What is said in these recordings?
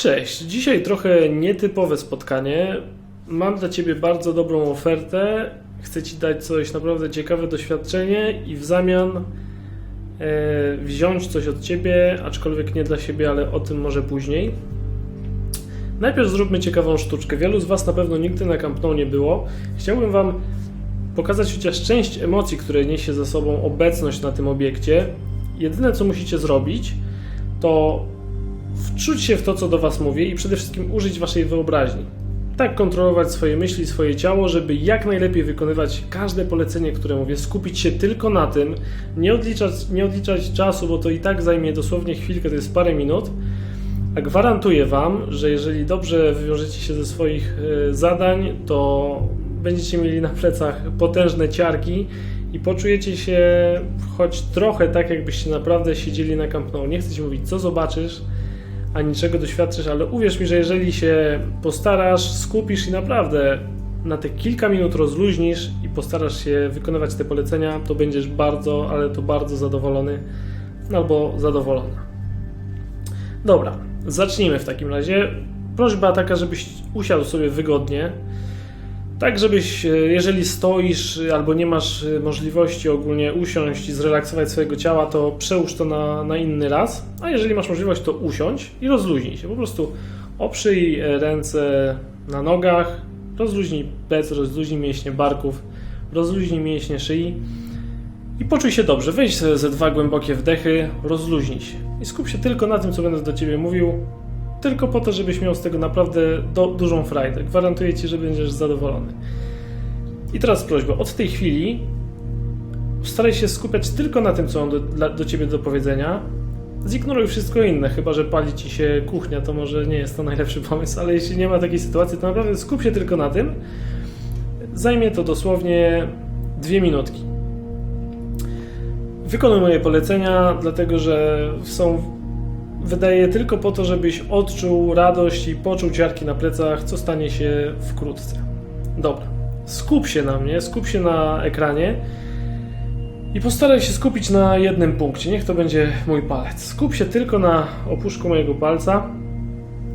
Cześć, dzisiaj trochę nietypowe spotkanie. Mam dla Ciebie bardzo dobrą ofertę. Chcę Ci dać coś naprawdę ciekawe doświadczenie i w zamian e, wziąć coś od Ciebie, aczkolwiek nie dla siebie, ale o tym może później. Najpierw zróbmy ciekawą sztuczkę. Wielu z Was na pewno nigdy na Camp Nou nie było. Chciałbym Wam pokazać chociaż część emocji, które niesie ze sobą obecność na tym obiekcie. Jedyne co musicie zrobić, to wczuć się w to, co do Was mówię i przede wszystkim użyć Waszej wyobraźni. Tak kontrolować swoje myśli, swoje ciało, żeby jak najlepiej wykonywać każde polecenie, które mówię, skupić się tylko na tym, nie odliczać, nie odliczać czasu, bo to i tak zajmie dosłownie chwilkę, to jest parę minut. A gwarantuję Wam, że jeżeli dobrze wywiążecie się ze swoich e, zadań, to będziecie mieli na plecach potężne ciarki i poczujecie się choć trochę tak, jakbyście naprawdę siedzieli na Camp Nou. Nie chcę Ci mówić, co zobaczysz, ani czego doświadczysz, ale uwierz mi, że jeżeli się postarasz, skupisz i naprawdę na te kilka minut rozluźnisz i postarasz się wykonywać te polecenia, to będziesz bardzo, ale to bardzo zadowolony albo zadowolona. Dobra, zacznijmy w takim razie. Prośba taka, żebyś usiadł sobie wygodnie. Tak, żebyś, e, jeżeli stoisz e, albo nie masz e, możliwości ogólnie usiąść i zrelaksować swojego ciała, to przełóż to na, na inny raz. A jeżeli masz możliwość, to usiądź i rozluźnij się. Po prostu oprzyj ręce na nogach, rozluźnij plec, rozluźnij mięśnie barków, rozluźnij mięśnie szyi i poczuj się dobrze. Weź ze dwa głębokie wdechy, rozluźnij się i skup się tylko na tym, co będę do Ciebie mówił, tylko po to, żebyś miał z tego naprawdę do, dużą frajdę. Gwarantuję Ci, że będziesz zadowolony. I teraz prośba, od tej chwili staraj się skupiać tylko na tym, co mam do, do Ciebie do powiedzenia. Zignoruj wszystko inne, chyba że pali Ci się kuchnia, to może nie jest to najlepszy pomysł, ale jeśli nie ma takiej sytuacji, to naprawdę skup się tylko na tym. Zajmie to dosłownie dwie minutki. Wykonuj moje polecenia, dlatego że są wydaje tylko po to, żebyś odczuł radość i poczuł ciarki na plecach, co stanie się wkrótce. Dobra, skup się na mnie, skup się na ekranie i postaraj się skupić na jednym punkcie. Niech to będzie mój palec. Skup się tylko na opuszku mojego palca.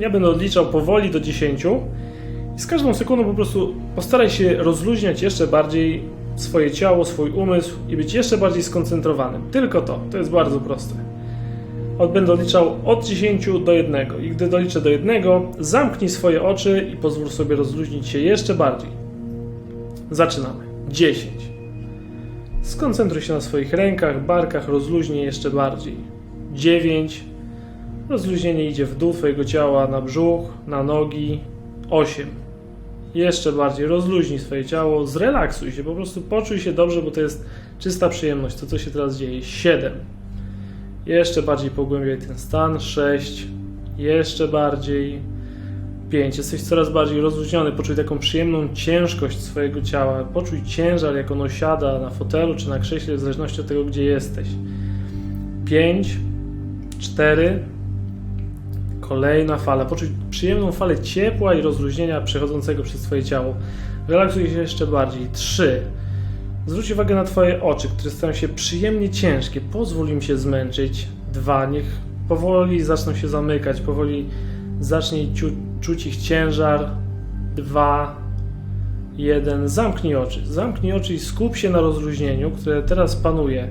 Ja będę odliczał powoli do 10 i z każdą sekundą po prostu postaraj się rozluźniać jeszcze bardziej swoje ciało, swój umysł i być jeszcze bardziej skoncentrowanym. Tylko to. To jest bardzo proste będę odliczał od 10 do 1. I gdy doliczę do 1, zamknij swoje oczy i pozwól sobie rozluźnić się jeszcze bardziej. Zaczynamy. 10. Skoncentruj się na swoich rękach, barkach, rozluźnij jeszcze bardziej. 9. Rozluźnienie idzie w dół Twojego ciała, na brzuch, na nogi. 8. Jeszcze bardziej rozluźnij swoje ciało, zrelaksuj się, po prostu poczuj się dobrze, bo to jest czysta przyjemność, to co się teraz dzieje. 7. Jeszcze bardziej pogłębiaj ten stan. 6. Jeszcze bardziej. 5. Jesteś coraz bardziej rozluźniony. Poczuj taką przyjemną ciężkość swojego ciała. Poczuj ciężar, jak ono siada na fotelu czy na krześle, w zależności od tego, gdzie jesteś. 5. 4. Kolejna fala. Poczuj przyjemną falę ciepła i rozluźnienia przechodzącego przez Twoje ciało. Relaksuj się jeszcze bardziej. 3. Zwróć uwagę na Twoje oczy, które stają się przyjemnie ciężkie. Pozwól im się zmęczyć. Dwa, niech powoli zaczną się zamykać, powoli zacznij ciu czuć ich ciężar. Dwa, jeden, zamknij oczy. Zamknij oczy i skup się na rozluźnieniu, które teraz panuje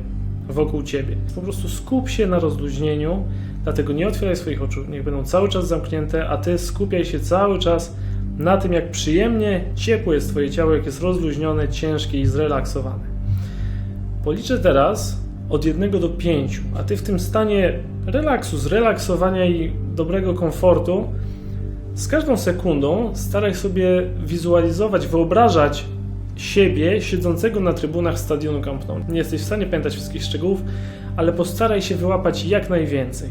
wokół Ciebie. Po prostu skup się na rozluźnieniu, dlatego nie otwieraj swoich oczu, niech będą cały czas zamknięte, a Ty skupiaj się cały czas na tym, jak przyjemnie, ciepłe jest Twoje ciało, jak jest rozluźnione, ciężkie i zrelaksowane. Policzę teraz od 1 do 5, a Ty w tym stanie relaksu, zrelaksowania i dobrego komfortu z każdą sekundą staraj sobie wizualizować, wyobrażać siebie siedzącego na trybunach stadionu Camp Nou. Nie jesteś w stanie pamiętać wszystkich szczegółów, ale postaraj się wyłapać jak najwięcej.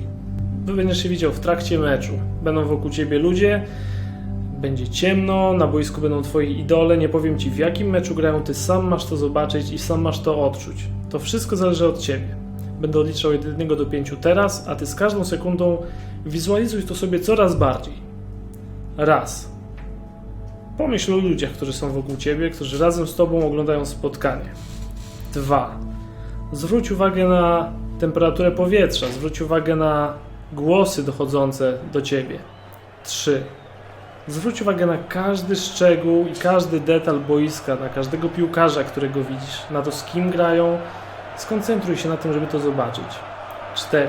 Będziesz się widział w trakcie meczu. Będą wokół ciebie ludzie, będzie ciemno, na boisku będą twoi idole, nie powiem ci w jakim meczu grają, ty sam masz to zobaczyć i sam masz to odczuć. To wszystko zależy od ciebie. Będę odliczał od 1 do 5 teraz, a ty z każdą sekundą wizualizuj to sobie coraz bardziej. Raz. Pomyśl o ludziach, którzy są wokół ciebie, którzy razem z tobą oglądają spotkanie. Dwa. Zwróć uwagę na temperaturę powietrza, zwróć uwagę na głosy dochodzące do ciebie. 3. Zwróć uwagę na każdy szczegół i każdy detal boiska, na każdego piłkarza, którego widzisz, na to z kim grają. Skoncentruj się na tym, żeby to zobaczyć. 4.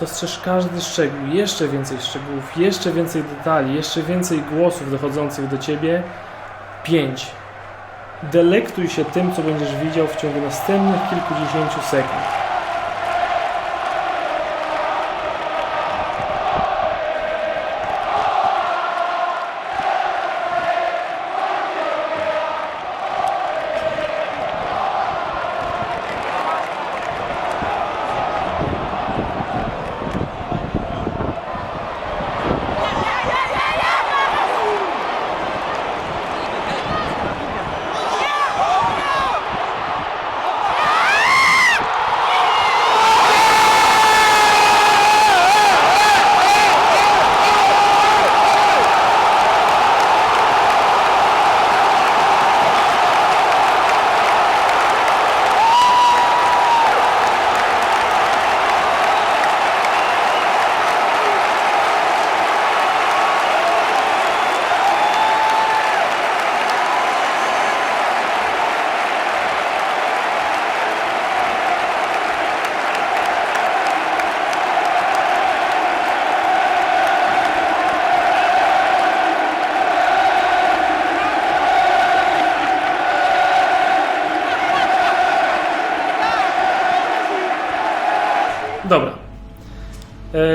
Dostrzeż każdy szczegół, jeszcze więcej szczegółów, jeszcze więcej detali, jeszcze więcej głosów dochodzących do ciebie. 5. Delektuj się tym, co będziesz widział w ciągu następnych kilkudziesięciu sekund.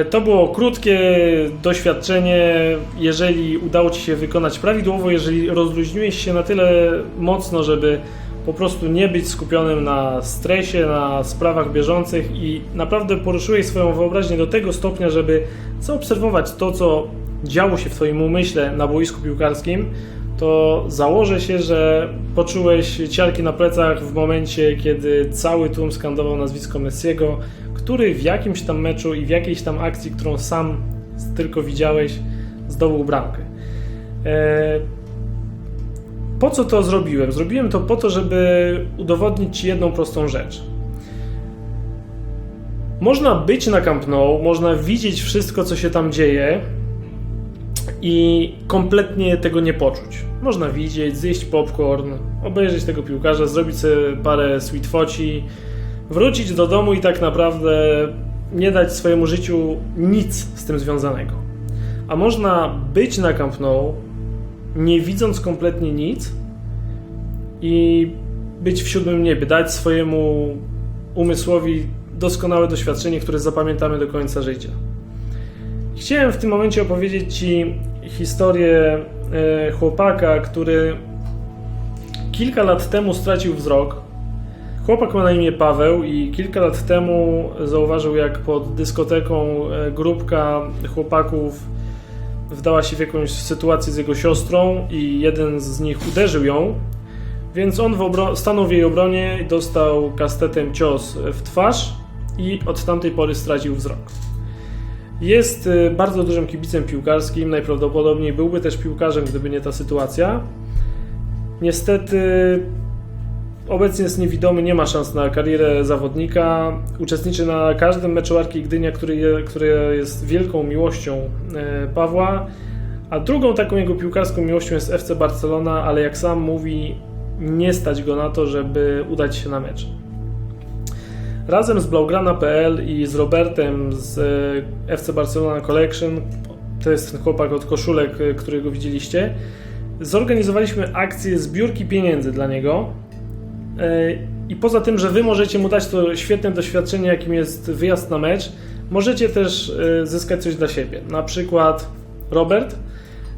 To było krótkie doświadczenie. Jeżeli udało Ci się wykonać prawidłowo, jeżeli rozluźniłeś się na tyle mocno, żeby po prostu nie być skupionym na stresie, na sprawach bieżących i naprawdę poruszyłeś swoją wyobraźnię do tego stopnia, żeby zaobserwować to, co działo się w Twoim umyśle na boisku piłkarskim, to założę się, że poczułeś ciarki na plecach w momencie, kiedy cały tłum skandował nazwisko Messiego, który w jakimś tam meczu i w jakiejś tam akcji, którą sam tylko widziałeś, zdobył bramkę. E, Po co to zrobiłem? Zrobiłem to po to, żeby udowodnić Ci jedną prostą rzecz. Można być na Camp Nou, można widzieć wszystko, co się tam dzieje i kompletnie tego nie poczuć. Można widzieć, zjeść popcorn, obejrzeć tego piłkarza, zrobić sobie parę sweet foci, wrócić do domu i tak naprawdę nie dać swojemu życiu nic z tym związanego. A można być na Camp Nou, nie widząc kompletnie nic i być w siódmym niebie, dać swojemu umysłowi doskonałe doświadczenie, które zapamiętamy do końca życia. Chciałem w tym momencie opowiedzieć Ci historię e, chłopaka, który kilka lat temu stracił wzrok. Chłopak ma na imię Paweł i kilka lat temu zauważył, jak pod dyskoteką e, grupka chłopaków wdała się w jakąś sytuację z jego siostrą i jeden z nich uderzył ją, więc on w obro- stanął w jej obronie dostał kastetem cios w twarz i od tamtej pory stracił wzrok. Jest y, bardzo dużym kibicem piłkarskim, najprawdopodobniej byłby też piłkarzem, gdyby nie ta sytuacja. Niestety obecnie jest niewidomy, nie ma szans na karierę zawodnika. Uczestniczy na każdym meczu Arki Gdynia, który, je, który jest wielką miłością e, Pawła. A drugą taką jego piłkarską miłością jest FC Barcelona, ale jak sam mówi, nie stać go na to, żeby udać się na mecz. Razem z Blaugrana.pl i z Robertem z e, FC Barcelona Collection, to jest ten chłopak od koszulek, e, którego widzieliście, zorganizowaliśmy akcję zbiórki pieniędzy dla niego. E, I poza tym, że Wy możecie mu dać to świetne doświadczenie, jakim jest wyjazd na mecz, możecie też e, zyskać coś dla siebie. Na przykład Robert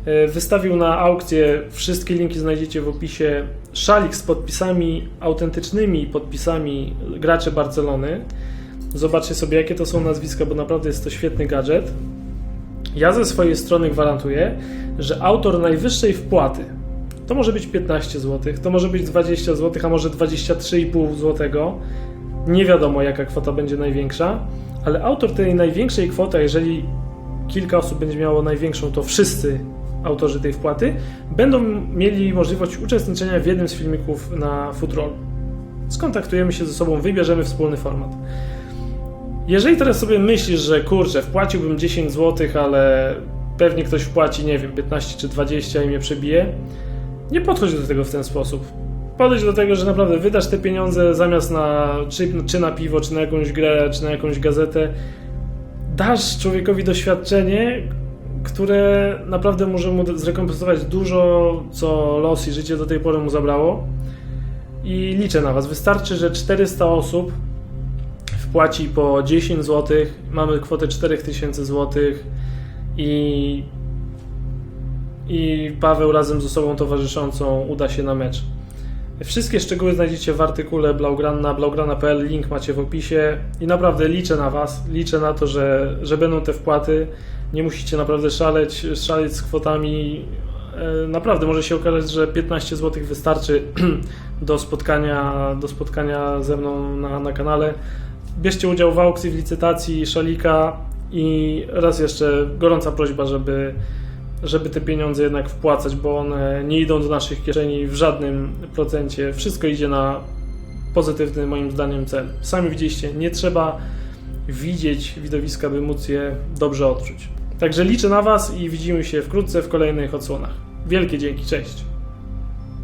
e, wystawił na aukcję, wszystkie linki znajdziecie w opisie, szalik z podpisami, autentycznymi podpisami graczy Barcelony. Zobaczcie sobie, jakie to są nazwiska, bo naprawdę jest to świetny gadżet. Ja ze swojej strony gwarantuję, że autor najwyższej wpłaty to może być 15 zł, to może być 20 zł, a może 23,5 zł. Nie wiadomo, jaka kwota będzie największa, ale autor tej największej kwoty, jeżeli kilka osób będzie miało największą, to wszyscy autorzy tej wpłaty będą mieli możliwość uczestniczenia w jednym z filmików na Foodroll. Skontaktujemy się ze sobą, wybierzemy wspólny format. Jeżeli teraz sobie myślisz, że kurczę, wpłaciłbym 10 zł, ale pewnie ktoś wpłaci, nie wiem, 15 czy 20 i mnie przebije, nie podchodź do tego w ten sposób. Podejdź do tego, że naprawdę wydasz te pieniądze zamiast na czy, czy na piwo, czy na jakąś grę, czy na jakąś gazetę. Dasz człowiekowi doświadczenie, które naprawdę może mu zrekompensować dużo, co los i życie do tej pory mu zabrało. I liczę na Was. Wystarczy, że 400 osób wpłaci po 10 zł, mamy kwotę 4000 zł i, i Paweł razem z osobą towarzyszącą uda się na mecz. Wszystkie szczegóły znajdziecie w artykule Blaugrana na blaugrana.pl, link macie w opisie i naprawdę liczę na Was, liczę na to, że, że będą te wpłaty. Nie musicie naprawdę szaleć, szaleć z kwotami. E, Naprawdę może się okazać, że 15 zł wystarczy do spotkania, do spotkania ze mną na, na kanale. Bierzcie udział w aukcji, w licytacji szalika i raz jeszcze gorąca prośba, żeby, żeby te pieniądze jednak wpłacać, bo one nie idą do naszych kieszeni w żadnym procencie. Wszystko idzie na pozytywny moim zdaniem cel. Sami widzieliście, nie trzeba widzieć widowiska, by móc je dobrze odczuć. Także liczę na Was i widzimy się wkrótce w kolejnych odsłonach. Wielkie dzięki, cześć!